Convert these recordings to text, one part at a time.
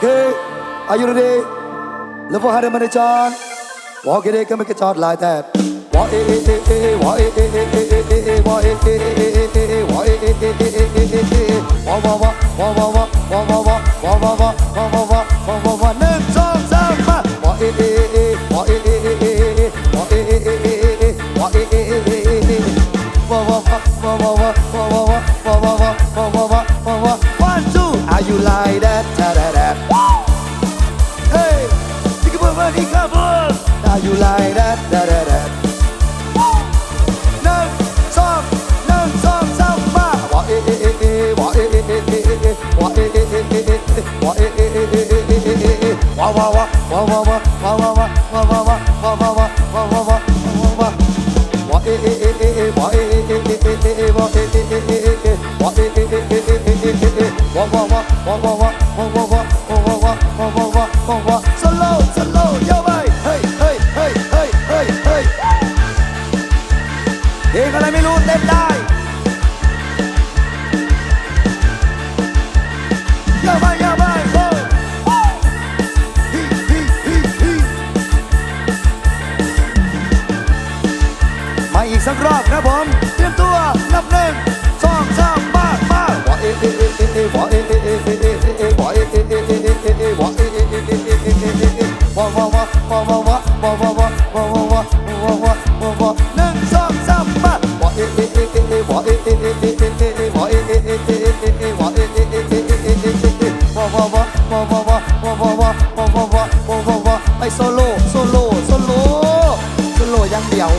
Okay Are you ready แล้วพอให้ได้มันได้จานวอเกเรก็ไม่กระจอดลายแต่วอเอเอเอเอวอเอเอเอเอเอเอเอวอเอเอเอเอเอเอเอวอเอเอเอเอเอเอเอเอวอวอวอวอวอวอวอวอวอวอวอวอวอวอวอวอวอวอหนึ่งสองสามมาวอเอเอเอวอเอเอเอเอเอวอเอเอเอเอเอวอเอเอเอเอเอวอวอวอวอวอวอวอวอวอวอวอวอวอวอวอ One two Are you like that าวาวาวาวาวาวาวาวาวาวาวาวาวาวาวาวาวาเอเอเอเอเอวาเอเอเอเอเอเอวาเอเอเอเอเอเอวาเอเอเอเอเอเอวาวาวาวาวาวา ไปโซโล่โซโล่โซโล่โซโล่อย่างเดียว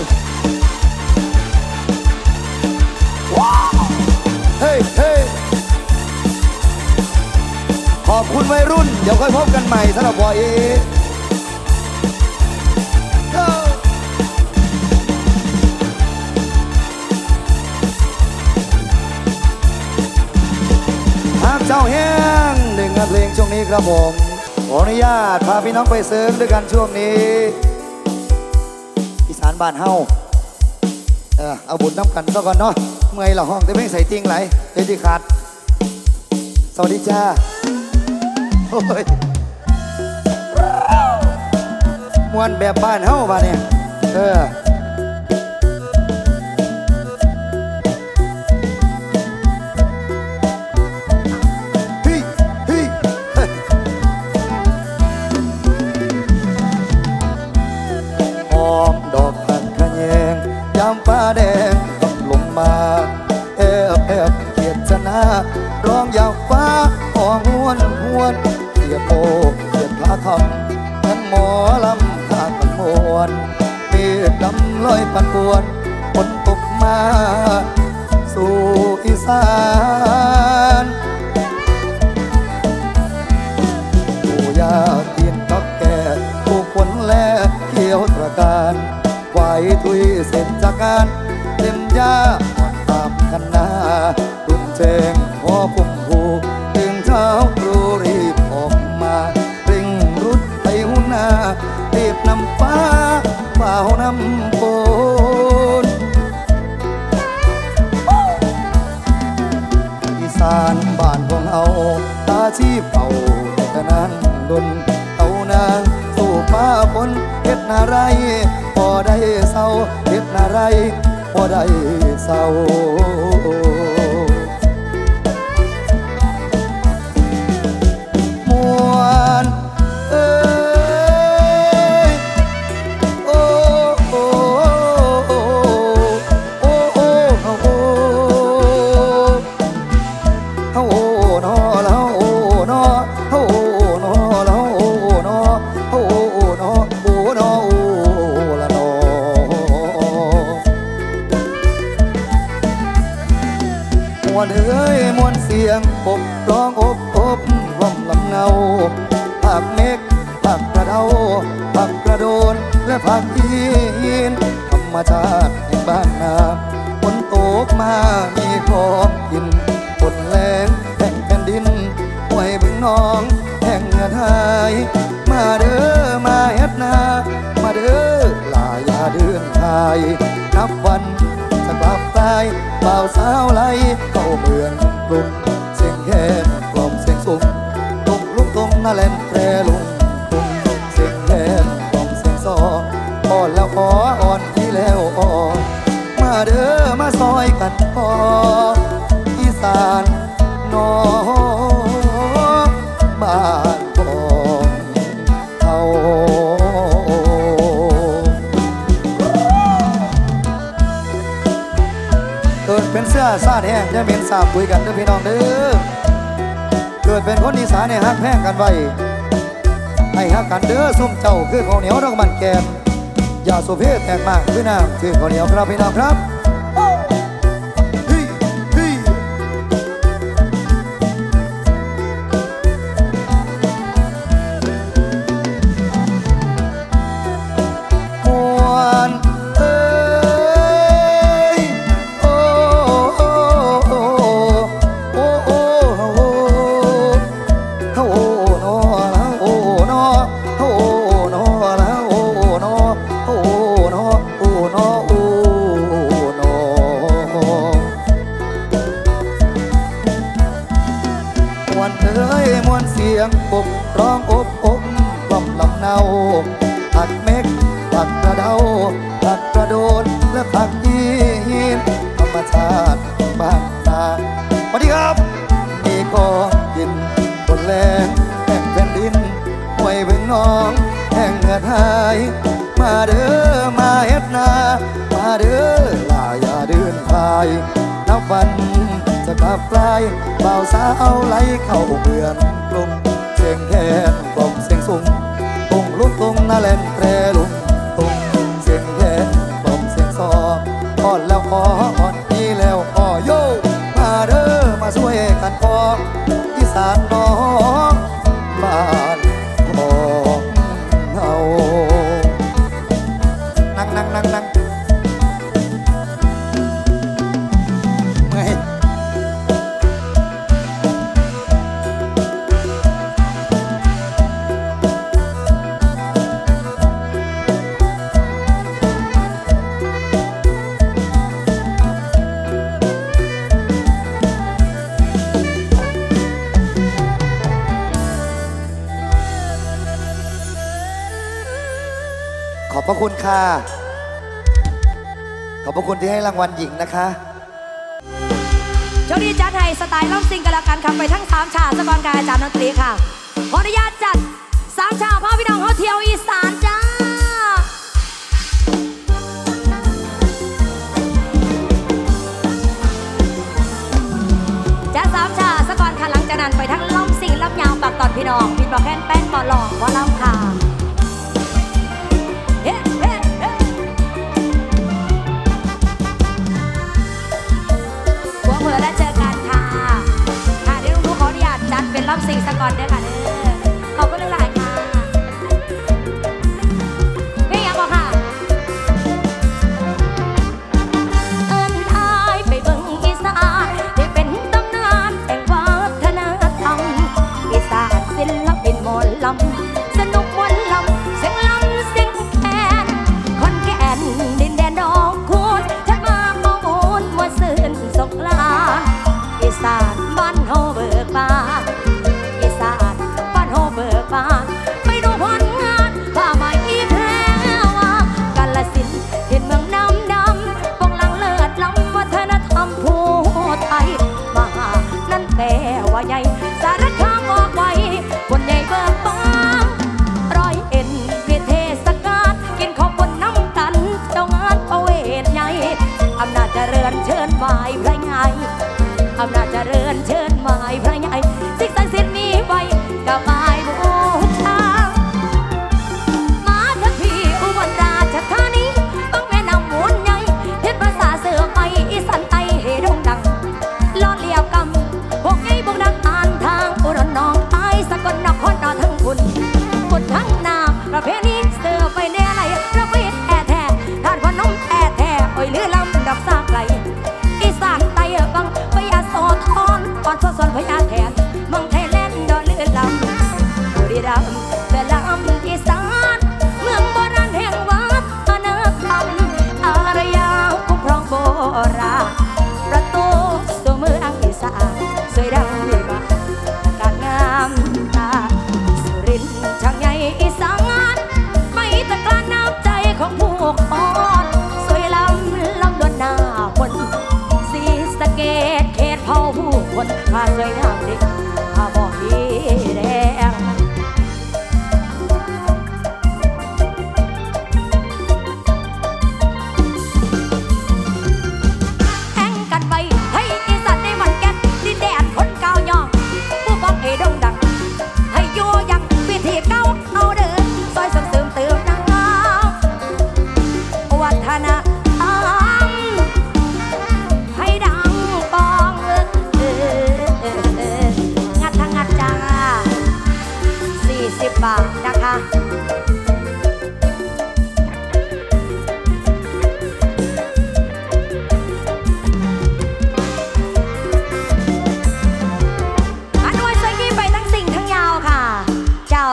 เฮ้เฮ้ขอบคุณวัยรุ่น เดี๋ยวค่อยพบกันใหม่สำหรับวอเอหากเจ้าแห้งหนึ่งงานเพลงช่วงนี้ครับผม ขออนุญาตพาพี่น้องไปเสริมด้วยกันช่วงนี้ อีสานบ้านเฮาเออเอาบุญน้ำกันซะก่อนเนาะเมื่อยละห้องแต่เพลงใส่ติงไหลเดี๋ยวที่ขาด สวัสดีจ้าโอ้ยมวนแบบบ้านเฮาบ้านเนี่ยเออ ชีพเฝ้าแต่นั้นดนเอานางสู้ฟ้าฝนเฮ็ดนาไรพอได้เศร้าเฮ็ดนาไรพอได้เศร้า ผักกระโดน และผักอีนธรรมชาติแห่งบ้านนาฝนตกมามีของกินฝนแรงแห่งแผ่นดินห้วยบึงน้องแห่งเงือไทยมาเด้อมาเฮ็ดนา มาเด้อลาอย่าเดินทายนับวันจะกลับตายเบาสาวไหล สาบคุยกันเด้อพี่น้องเด้อเกิดเป็นคนอีสานในฮักแพ่งกันไว้ให้ฮักกันเด้อซุ้มเจ้าคือข้าวเหนียวดองมันแกนอย่าโซเพแตกมากคือน้ำคือข้าวเหนียวครับพี่น้องครับ เอาไหลเข้าเบือนกลุ่มเชียงแทนกล่องเสียงสูงตรงลุ่มตรงนาแลนแปรลุ่มตรงเสียงแทนกล่องเสียงซอทอดแล้วคอ คุณค่ะ ขอบพระคุณที่ให้รางวัลหญิงนะคะ โชคดีจัดให้สไตล์ล่งซิงกันละกันคำไปทั้งสามชาสกอนกายอาจารย์ดนตรีค่ะ ขออนุญาตจัดสามชาพ่อพี่น้องเขาเที่ยวอีสานจ้าจัดสามชาสกอนค่ะหลังจากนั้นไปทั้งล่งซิงล่ำยาวปากตอนพี่น้องพี่น้องแป้นแป้นปอหลอกว่าล่ำค่ะ รับสิ่งสะกดด้วค่ะเด้อ ได้ไงอำนาจเจริญ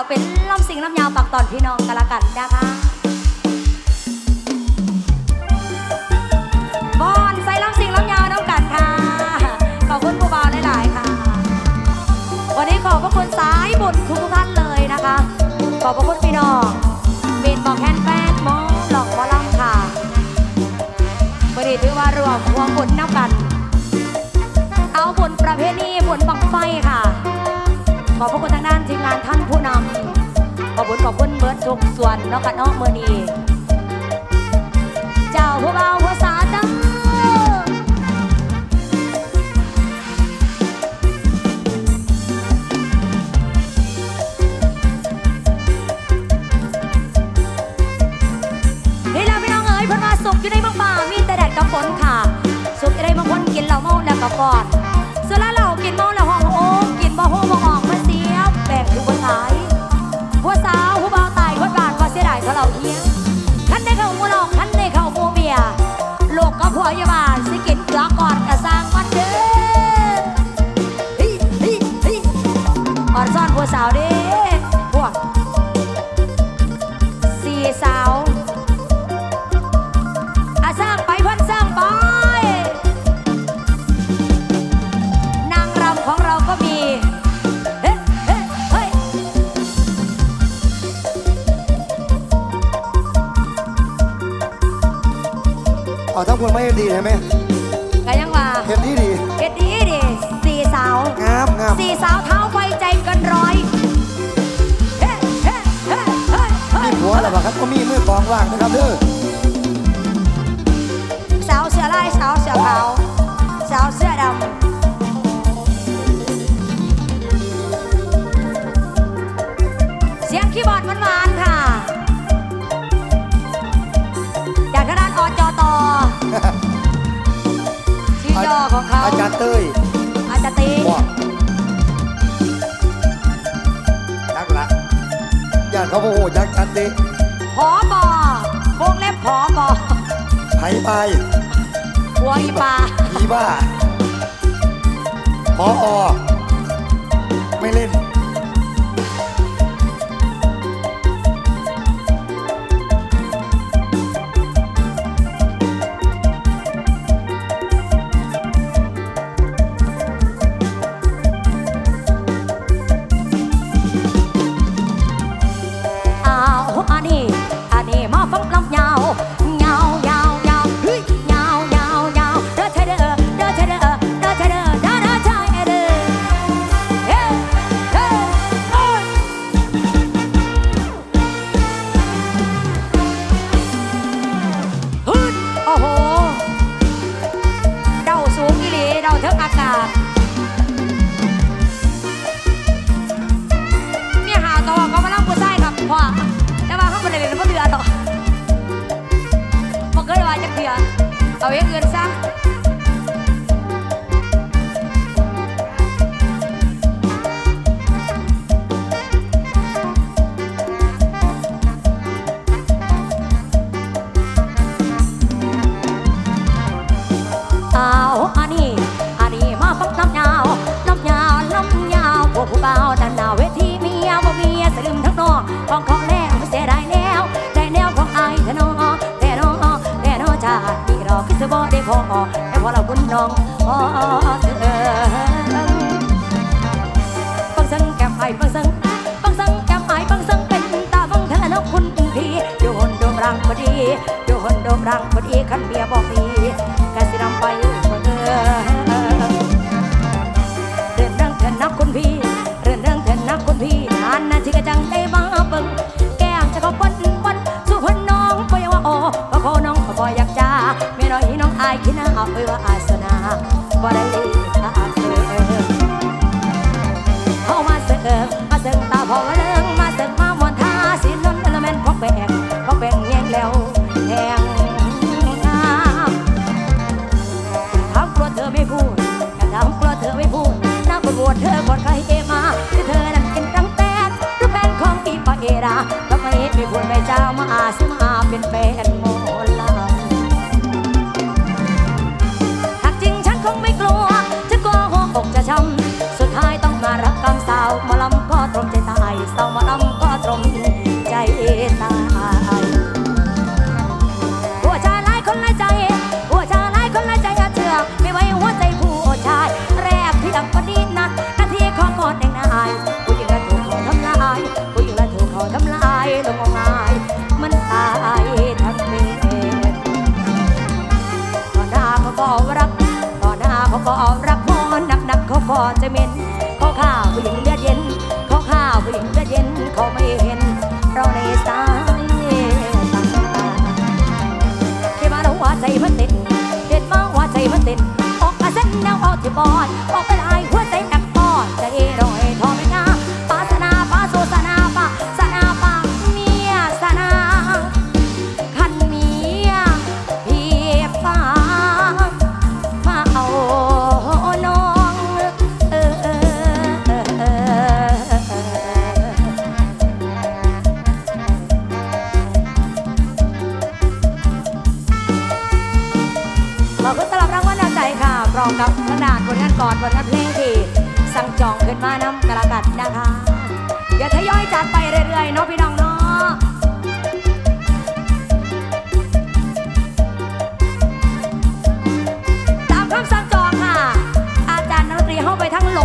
เป็นลำสิงลำยาวปักตอนพี่น้องกันละกันนะคะบอนใส่ลำสิงลำยาวน้ำกันค่ะ ขอบคุณผู้บ่าวหลายๆค่ะ วันนี้ขอบพระคุณสายบุญทุกท่านเลยนะคะ ขอบพระคุณพี่น้องเบนบอกแคนแฟนมองหลอกหมอลำค่ะวันนี้ถือว่ารวมพวงบุญน้ำกัน เอาบุญประเพณีบุญบังไฟค่ะขอบพระคุณทางด้านทีมงานท่าน บคุณขอบคุณเบิร์ดทุกส่วนเนาะกันเนาะเมื่อนี้เจ้าผู้เบาผู้สาวจ้านี่แหละพี่น้องเอ๋ยเพิ่นมาสุกอยู่ในบางป่ามีแต่แดดกับฝนค่ะ สุกอยู่ในบางคนกินเหล้าเมาแล้วก็กอด นน้องอ๋อเถิงบังสังแก้มไผ่บังสังบังสังแก้มไผ่บังสังเป็นตาบังเธอนกคุณพีโยนโดมรังพอดีโยนโดมรังพอดีขันเบียบอกพีกสิรำไปคนเดินเรื่องเถินนักคุณพีเรื่องเรื่องเถินนักคุณพี่นานนาทีกะจังได้บ del pez. น้องที่บอดบอกเป็นไอ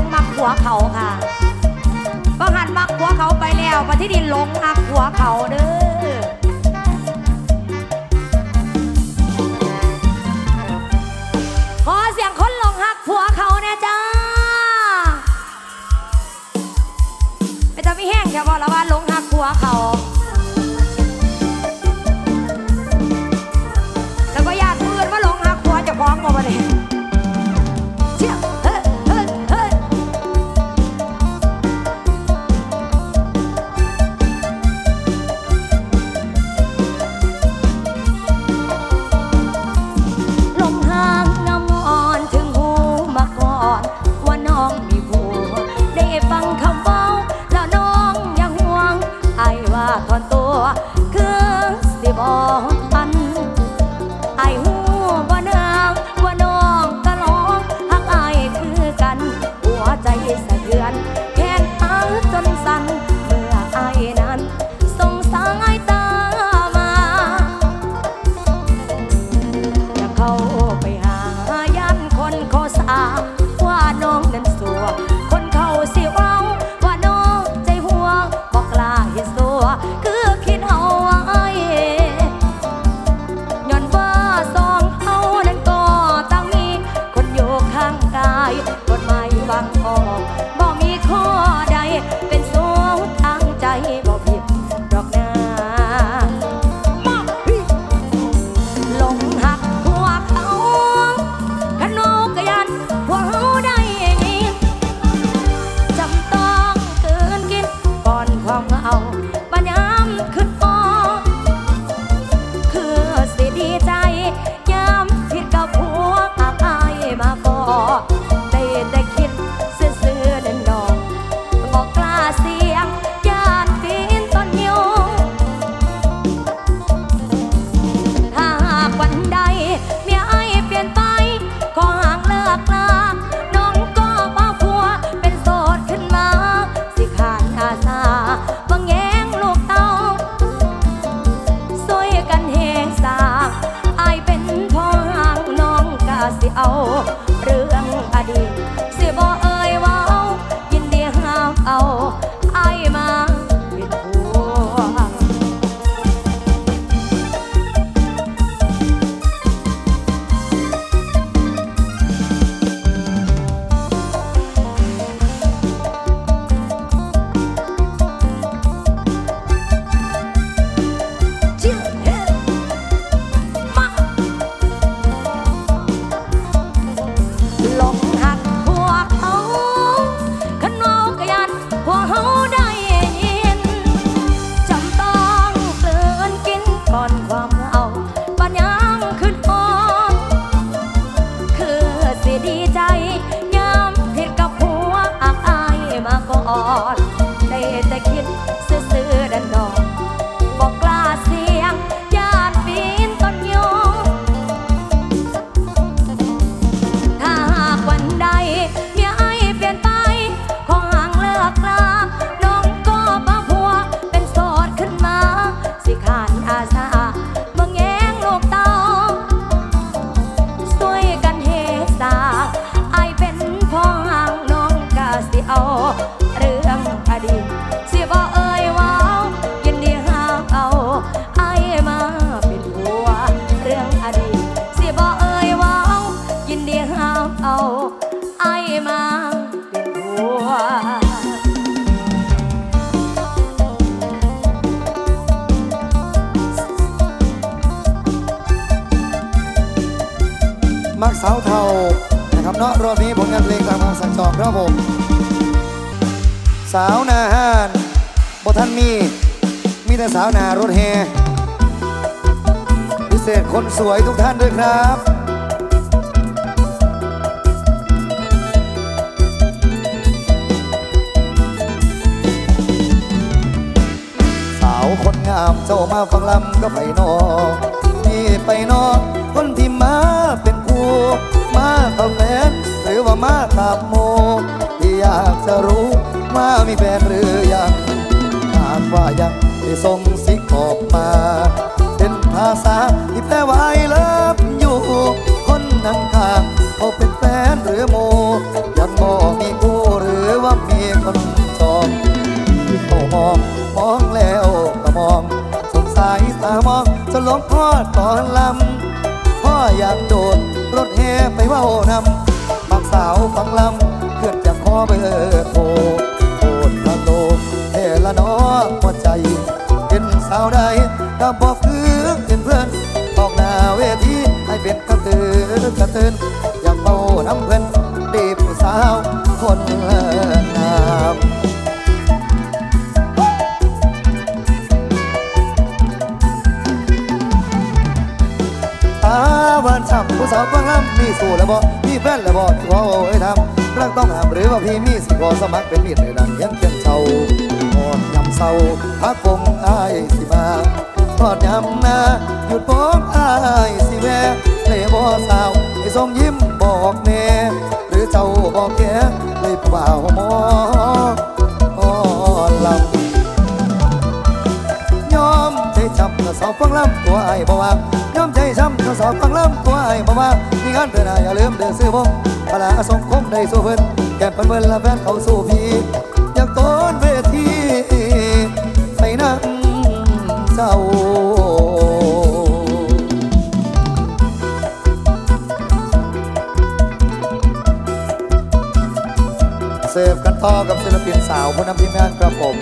งมักหัวเขาค่ะบัหันมักหัวเขาไปแล้วปฏิดินลงมักหัวเขาเด้อขอเสียงคนลงหักผัวเขาแน่จ้าไม่จะไม่แห้งแค่บอกะว่าหลงหักหัวเขา สาวนาฮานบท่านมี มีแต่สาวนารถแฮพิเศษคนสวยทุกท่านด้วยครับสาวคนงามเจ้ามาฟังลำก็ไปนอกนี่ไปนอกคนที่มาเป็นคู่มากับแฟนหรือว่ามาตามโมที่อยากจะรู้ ว่ามีแฟนหรือยังหากว่ายังได้ส่งสิกออกมา เป็นภาษาที่แปลว่า I love you คนนั่งข้างเขาเป็นแฟนหรือโม ยังบ่มีคู่หรือว่ามีคนจองเขามองมองแล้วก็มอง สงสัยตามองจะหลงพ่อตอนลำพ่ออยากโดดรถแห่ไปว่าโอนำบางสาวฟังลำเพื่อนจะขอเบอร์โทร ใจ เป็นสาวใดก็บอกคือเป็นเพื่อนออกหน้าเวทีให้เป็นกระตือกระตือนอยากเบาน้ำเพื่อนดีผู้สาวคนงามตาหวานฉ่ำผู้สาวกว้างามมีสู่แล้วบ่มีแฟนแล้วบ่ที่ขอเอ้ยทำรักต้องห้ามหรือว่าพี่มีสิขอสมัครเป็นมิตรในดังเขียนเขียนเศร้า ศร้าพักคงอายสิมาทอดยำนาหยุดบอกอายสิแวเลยบ่สาวให้ทรงยิ้มบอกแน่หรือเจ้าบอกแกเลยเปล่าหมออ๋อลำยอมใจช้ำถ้าสอบฟังลำตัวไอ้บ่ว่ายอมใจช้ำถ้าสอบฟังลำตัวไอ้บ่ว่ามีงานเตือนอย่าลืมเดินซื้อผมพลาสงคมได้สู้เพิ่นแก้มเพิ่นเพิ่นและแฟนเขาสู้พี่ เสิร์ฟกันต่อกับศิลปินสาวผู้นำทีมงานครับผม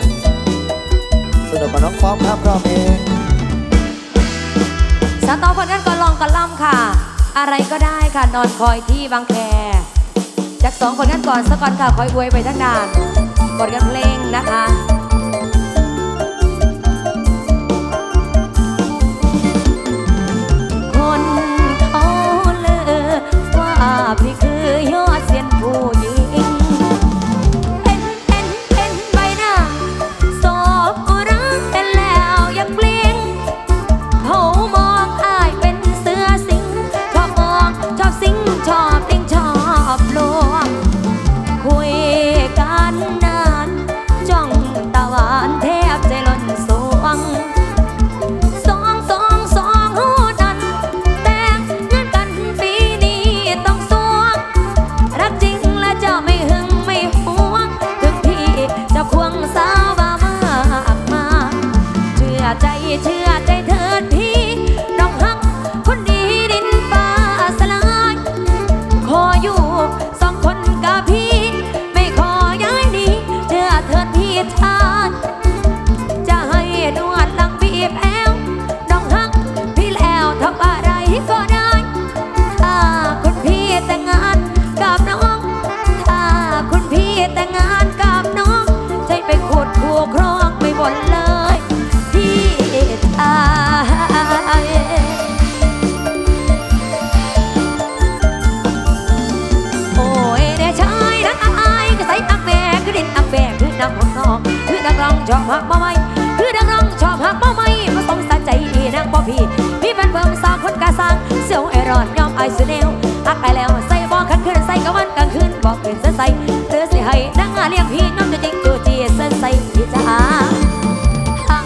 สนุกกับน้องฟ้อมครับรอบนี้สตอผลงานก่อนลองก่อนล่ำค่ะ อะไรก็ได้ค่ะนอนคอยที่บางแคจากสองผลงานก่อนสก่อนค่ะคอยอวยไปทั้งนานผลงานเพลงนะคะคนเขาเลือว่าพี่คือยอดเสีย คือนักร้องชอบหักบ่ไม่คือนักร้องชอบหักบ่ไม่มาสงสารใจดีนักบ่พี่พี่แฟนเพิ่มสาวคนกาสร้างเสียวไอรอนยอมไอสุแนวอักไปแล้วใส่บ่คันคืนใส่กับวันกลางคืนบอกเป็นเส้นใส่เตือสิให้นักงาเลี้ยงพี่น้องจะจริงตัวจีเส้นใส่พี่จ้าทั้ง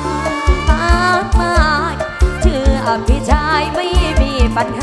มากมายเชื่อพี่ชายไม่มีปัญหา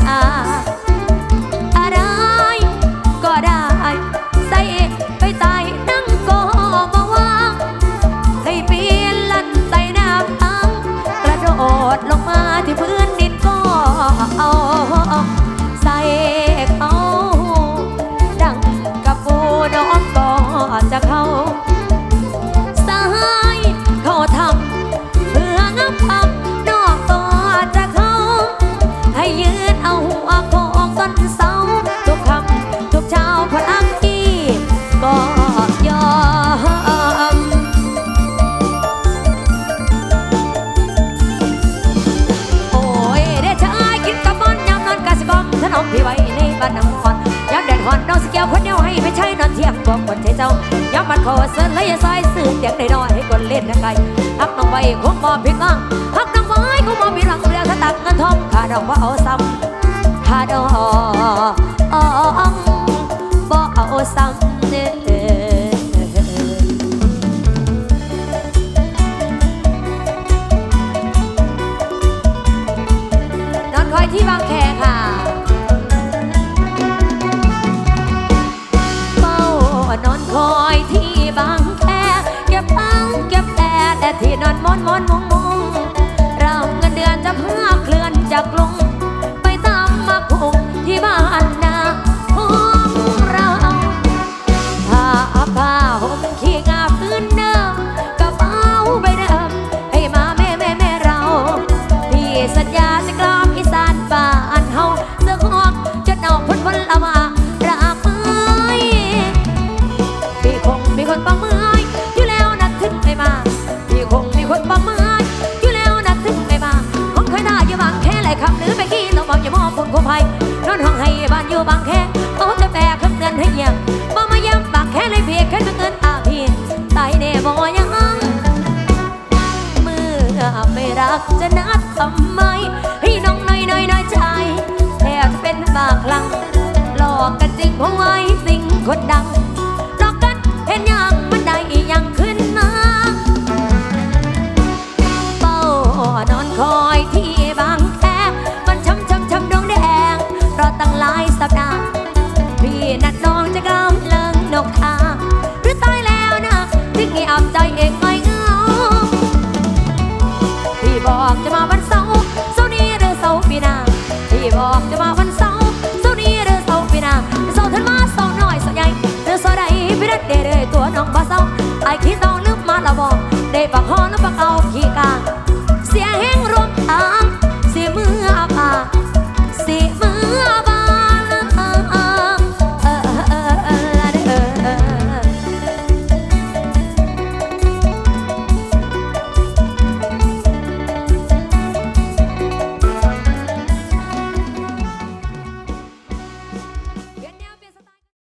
บางแค่โอ้แต่แปลคำเงินให้เยี่ยมบ่มายี่บางแค่เลยเพียแค่เตือนอาพี่ตายแน่บ่ยังเมื่อไม่รักจะนัดทำไมพี่น้องน้อยน้อยน้อยใจแทบจะเป็นปากลัง หลอกกันจริงเอาไว้สิ่งคนดัง ส่งบ่ส่งไอคิดต้อง